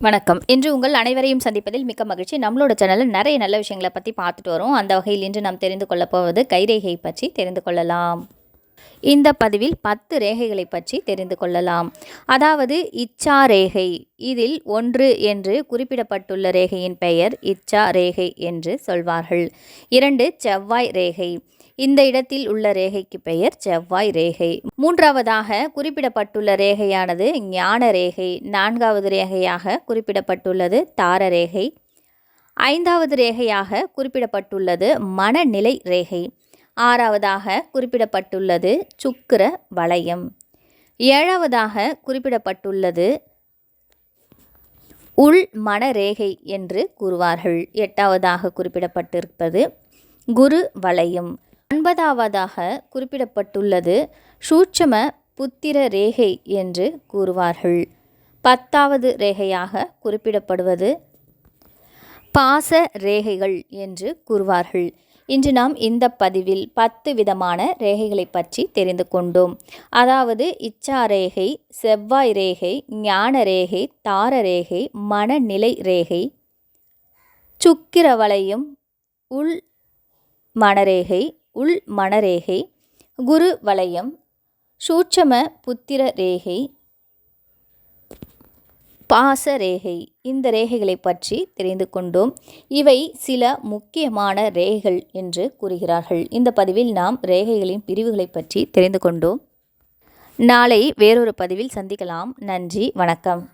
வணக்கம். இன்று உங்கள் அனைவரையும் சந்திப்பதில் மிக்க மகிழ்ச்சி. நம்மளோட சேனலில் நிறைய நல்ல விஷயங்களை பற்றி பார்த்துட்டு வரோம். அந்த வகையில் இன்று நாம் தெரிந்து கொள்ளப் போவது கைரேகை பற்றி தெரிந்து கொள்ளலாம். இந்த பதிவில் பத்து ரேகைகளை பற்றி தெரிந்து கொள்ளலாம். அதாவது இச்சா ரேகை. இதில் ஒன்று என்று குறிப்பிடப்பட்டுள்ள ரேகையின் பெயர் இச்சா ரேகை என்று சொல்வார்கள். இரண்டு செவ்வாய் ரேகை. இந்த இடத்தில் உள்ள ரேகைக்கு பெயர் செவ்வாய் ரேகை. மூன்றாவதாக குறிப்பிடப்பட்டுள்ள ரேகையானது ஞான ரேகை. நான்காவது ரேகையாக குறிப்பிடப்பட்டுள்ளது தார ரேகை. ஐந்தாவது ரேகையாக குறிப்பிடப்பட்டுள்ளது மனநிலை ரேகை. ஆறாவதாக குறிப்பிடப்பட்டுள்ளது சுக்கிர வளையம். ஏழாவதாக குறிப்பிடப்பட்டுள்ளது உள் மனரேகை என்று கூறுவார்கள். எட்டாவதாக குறிப்பிடப்பட்டிருப்பது குரு வளையம். ஒன்பதாவதாக குறிப்பிடப்பட்டுள்ளது சூட்சம புத்திர ரேகை என்று கூறுவார்கள். பத்தாவது ரேகையாக குறிப்பிடப்படுவது பாச ரேகைகள் என்று கூறுவார்கள். இன்று நாம் இந்த பதிவில் பத்து விதமான ரேகைகளை பற்றி தெரிந்து கொண்டோம். அதாவது இச்சா ரேகை செவ்வாய் ரேகை ஞான ரேகை தார ரேகை மனநிலை ரேகை சுக்கிர வளையம் உள் மனரேகை உள் மனரேகை குரு வளையம் சூட்சம புத்திர ரேகை பாச ரேகை இந்த ரேகைகளை பற்றி தெரிந்து கொண்டோம். இவை சில முக்கியமான ரேகைகள் என்று கூறுகிறார்கள். இந்த பதிவில் நாம் ரேகைகளின் பிரிவுகளை பற்றி தெரிந்து கொண்டோம். நாளை வேறொரு பதிவில் சந்திக்கலாம். நன்றி. வணக்கம்.